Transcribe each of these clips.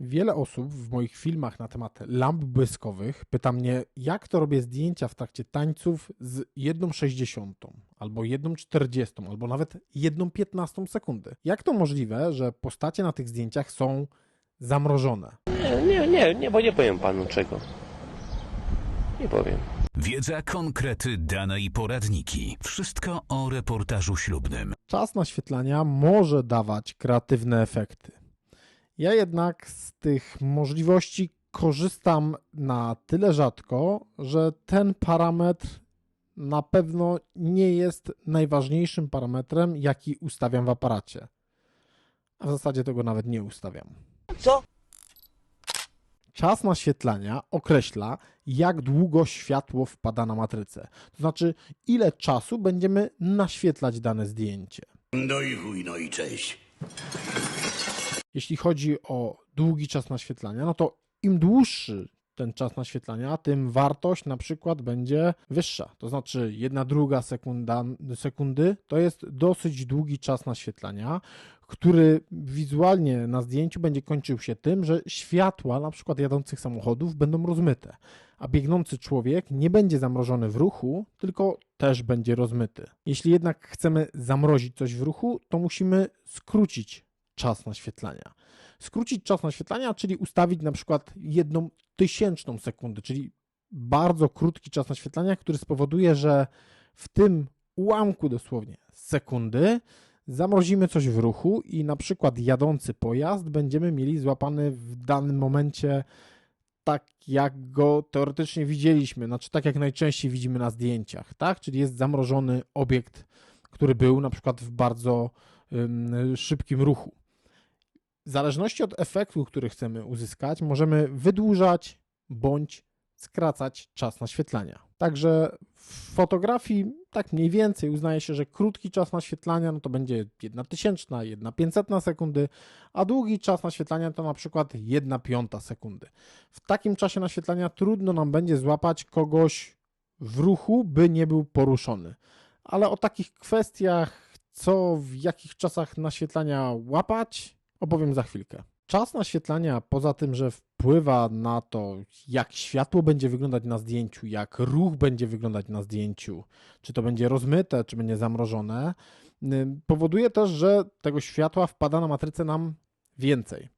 Wiele osób w moich filmach na temat lamp błyskowych pyta mnie, jak to robię zdjęcia w trakcie tańców z 1,60 albo 1,40 albo nawet 1,15 sekundy. Jak to możliwe, że postacie na tych zdjęciach są zamrożone? Nie, nie, nie, nie, bo nie powiem panu czego. Nie powiem. Wiedza, konkrety, dane i poradniki. Wszystko o reportażu ślubnym. Czas naświetlania może dawać kreatywne efekty. Ja jednak z tych możliwości korzystam na tyle rzadko, że ten parametr na pewno nie jest najważniejszym parametrem, jaki ustawiam w aparacie. A w zasadzie tego nawet nie ustawiam. Co? Czas naświetlania określa, jak długo światło wpada na matrycę. To znaczy, ile czasu będziemy naświetlać dane zdjęcie. No i chuj, no i cześć. Jeśli chodzi o długi czas naświetlania, no to im dłuższy ten czas naświetlania, tym wartość na przykład będzie wyższa. To znaczy, jedna druga sekunda, sekundy to jest dosyć długi czas naświetlania, który wizualnie na zdjęciu będzie kończył się tym, że światła na przykład jadących samochodów będą rozmyte, a biegnący człowiek nie będzie zamrożony w ruchu, tylko też będzie rozmyty. Jeśli jednak chcemy zamrozić coś w ruchu, to musimy skrócić czas naświetlania. Skrócić czas naświetlania, czyli ustawić na przykład jedną tysięczną sekundy, czyli bardzo krótki czas naświetlania, który spowoduje, że w tym ułamku dosłownie sekundy zamrozimy coś w ruchu i na przykład jadący pojazd będziemy mieli złapany w danym momencie tak, jak go teoretycznie widzieliśmy, znaczy tak, jak najczęściej widzimy na zdjęciach, tak? Czyli jest zamrożony obiekt, który był na przykład w bardzo szybkim ruchu. W zależności od efektu, który chcemy uzyskać, możemy wydłużać bądź skracać czas naświetlania. Także w fotografii tak mniej więcej uznaje się, że krótki czas naświetlania no to będzie 1 tysięczna, 1 500 sekundy, a długi czas naświetlania to na przykład 1 piąta sekundy. W takim czasie naświetlania trudno nam będzie złapać kogoś w ruchu, by nie był poruszony. Ale o takich kwestiach, co w jakich czasach naświetlania łapać, opowiem za chwilkę. Czas naświetlania, poza tym, że wpływa na to, jak światło będzie wyglądać na zdjęciu, jak ruch będzie wyglądać na zdjęciu, czy to będzie rozmyte, czy będzie zamrożone, powoduje też, że tego światła wpada na matrycę nam więcej.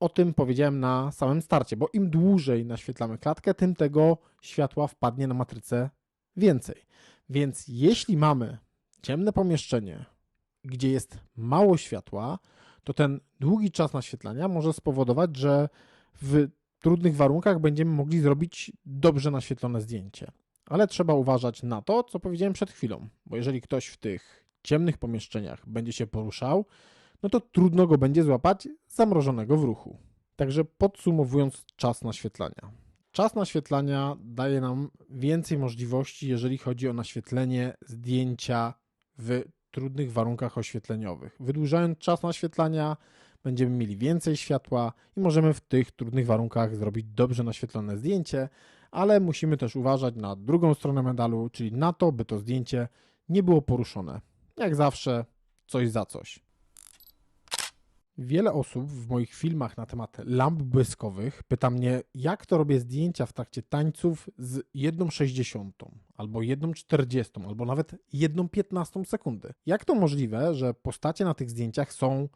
O tym powiedziałem na samym starcie, bo im dłużej naświetlamy klatkę, tym tego światła wpadnie na matrycę więcej. Więc jeśli mamy ciemne pomieszczenie, gdzie jest mało światła, to ten długi czas naświetlania może spowodować, że w trudnych warunkach będziemy mogli zrobić dobrze naświetlone zdjęcie. Ale trzeba uważać na to, co powiedziałem przed chwilą, bo jeżeli ktoś w tych ciemnych pomieszczeniach będzie się poruszał, no to trudno go będzie złapać zamrożonego w ruchu. Także podsumowując czas naświetlania. Czas naświetlania daje nam więcej możliwości, jeżeli chodzi o naświetlenie zdjęcia w trudnych warunkach oświetleniowych. Wydłużając czas naświetlania, będziemy mieli więcej światła i możemy w tych trudnych warunkach zrobić dobrze naświetlone zdjęcie, ale musimy też uważać na drugą stronę medalu, czyli na to, by to zdjęcie nie było poruszone. Jak zawsze, coś za coś. Wiele osób w moich filmach na temat lamp błyskowych pyta mnie, jak to robię zdjęcia w trakcie tańców z 1,60 albo 1,40 albo nawet 1,15 sekundy. Jak to możliwe, że postacie na tych zdjęciach są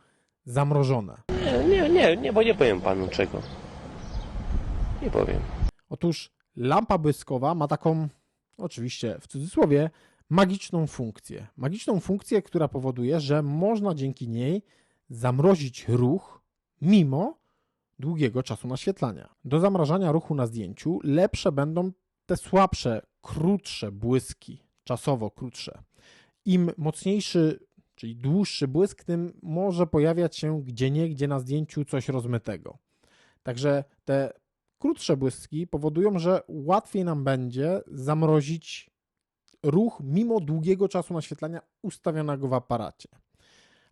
zamrożone? Nie, nie, nie, nie, bo nie powiem panu czego. Nie powiem. Otóż lampa błyskowa ma taką, oczywiście w cudzysłowie, magiczną funkcję. Magiczną funkcję, która powoduje, że można dzięki niej zamrozić ruch mimo długiego czasu naświetlania. Do zamrażania ruchu na zdjęciu lepsze będą te słabsze, krótsze błyski, czasowo krótsze. Im mocniejszy, czyli dłuższy błysk, tym może pojawiać się gdzie na zdjęciu coś rozmytego. Także te krótsze błyski powodują, że łatwiej nam będzie zamrozić ruch mimo długiego czasu naświetlania ustawionego w aparacie.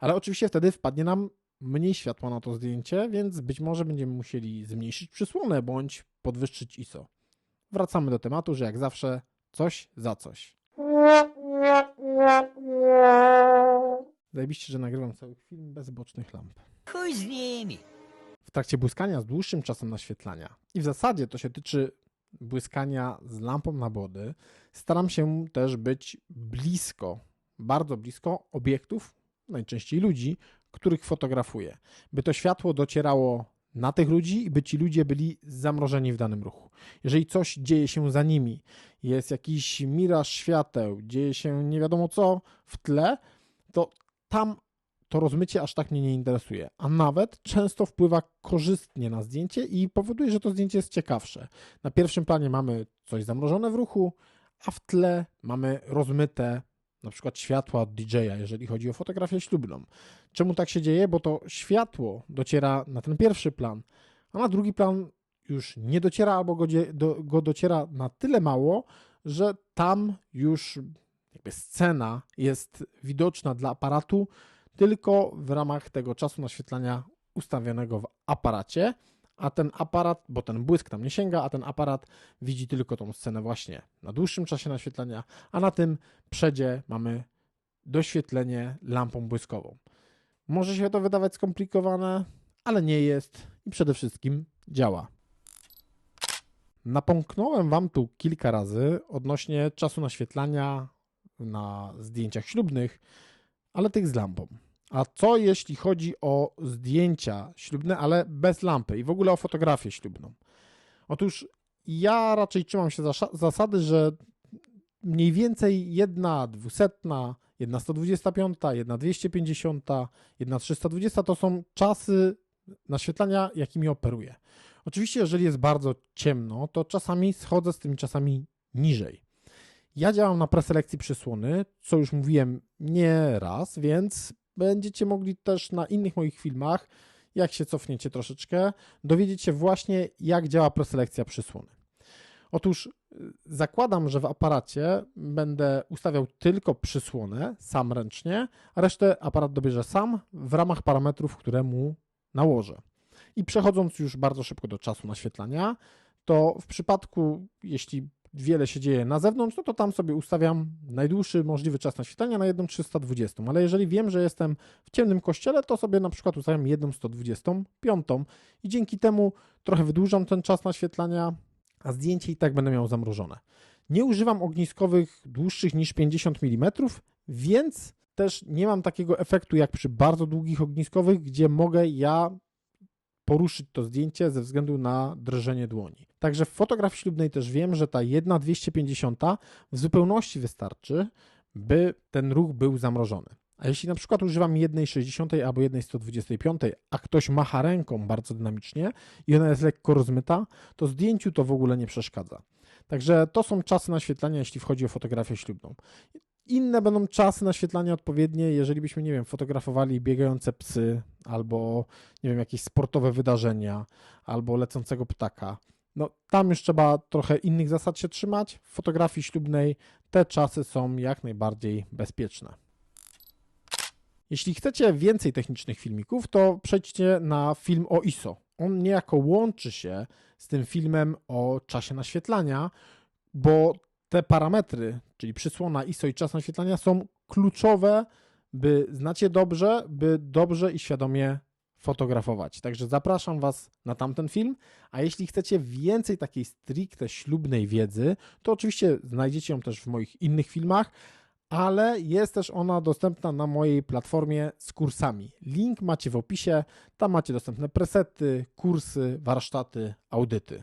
Ale oczywiście wtedy wpadnie nam mniej światła na to zdjęcie, więc być może będziemy musieli zmniejszyć przysłonę bądź podwyższyć ISO. Wracamy do tematu, że jak zawsze coś za coś. Zajebiście, że nagrywam cały film bez bocznych lamp. Chuj z nimi. w trakcie błyskania z dłuższym czasem naświetlania. I w zasadzie to się tyczy błyskania z lampą na wody. Staram się też być blisko, bardzo blisko obiektów, najczęściej ludzi, których fotografuję, by to światło docierało na tych ludzi i by ci ludzie byli zamrożeni w danym ruchu. Jeżeli coś dzieje się za nimi, jest jakiś miraż świateł, dzieje się nie wiadomo co w tle, to tam to rozmycie aż tak mnie nie interesuje, a nawet często wpływa korzystnie na zdjęcie i powoduje, że to zdjęcie jest ciekawsze. Na pierwszym planie mamy coś zamrożone w ruchu, a w tle mamy rozmyte na przykład światła od DJ-a, jeżeli chodzi o fotografię ślubną. Czemu tak się dzieje? Bo to światło dociera na ten pierwszy plan, a na drugi plan już nie dociera albo go, do, go dociera na tyle mało, że tam już jakby scena jest widoczna dla aparatu tylko w ramach tego czasu naświetlania ustawionego w aparacie, a ten aparat, bo ten błysk tam nie sięga, a ten aparat widzi tylko tą scenę właśnie na dłuższym czasie naświetlania, a na tym przedzie mamy doświetlenie lampą błyskową. Może się to wydawać skomplikowane, ale nie jest i przede wszystkim działa. Napomknąłem Wam tu kilka razy odnośnie czasu naświetlania na zdjęciach ślubnych, ale tych z lampą. A co jeśli chodzi o zdjęcia ślubne, ale bez lampy i w ogóle o fotografię ślubną? Otóż ja raczej trzymam się zasady, że mniej więcej jedna dwusetna, jedna 125, jedna 250, jedna 320 to są czasy naświetlania, jakimi operuję. Oczywiście, jeżeli jest bardzo ciemno, to czasami schodzę z tymi czasami niżej. Ja działam na preselekcji przysłony, co już mówiłem nie raz, więc będziecie mogli też na innych moich filmach, jak się cofniecie troszeczkę, dowiedzieć się właśnie, jak działa preselekcja przysłony. Otóż y, zakładam, że w aparacie będę ustawiał tylko przysłonę, sam ręcznie, a resztę aparat dobierze sam w ramach parametrów, które mu nałożę. I przechodząc już bardzo szybko do czasu naświetlania, to w przypadku, jeśli wiele się dzieje na zewnątrz, no to tam sobie ustawiam najdłuższy możliwy czas naświetlania na 1.320. Ale jeżeli wiem, że jestem w ciemnym kościele, to sobie na przykład ustawiam 1.125 i dzięki temu trochę wydłużam ten czas naświetlania, a zdjęcie i tak będę miał zamrożone. Nie używam ogniskowych dłuższych niż 50 mm, więc też nie mam takiego efektu jak przy bardzo długich ogniskowych, gdzie mogę ja poruszyć to zdjęcie ze względu na drżenie dłoni. Także w fotografii ślubnej też wiem, że ta 1,250 w zupełności wystarczy, by ten ruch był zamrożony. A jeśli na przykład używam 1,60 albo 1,125, a ktoś macha ręką bardzo dynamicznie i ona jest lekko rozmyta, to zdjęciu to w ogóle nie przeszkadza. Także to są czasy naświetlania, jeśli chodzi o fotografię ślubną. Inne będą czasy naświetlania odpowiednie, jeżeli byśmy, nie wiem, fotografowali biegające psy, albo, nie wiem, jakieś sportowe wydarzenia, albo lecącego ptaka. No, tam już trzeba trochę innych zasad się trzymać. W fotografii ślubnej te czasy są jak najbardziej bezpieczne. Jeśli chcecie więcej technicznych filmików, to przejdźcie na film o ISO. On niejako łączy się z tym filmem o czasie naświetlania, bo te parametry, czyli przysłona ISO i czas naświetlania są kluczowe, by znać je dobrze, by dobrze i świadomie fotografować. Także zapraszam Was na tamten film, a jeśli chcecie więcej takiej stricte ślubnej wiedzy, to oczywiście znajdziecie ją też w moich innych filmach, ale jest też ona dostępna na mojej platformie z kursami. Link macie w opisie, tam macie dostępne presety, kursy, warsztaty, audyty.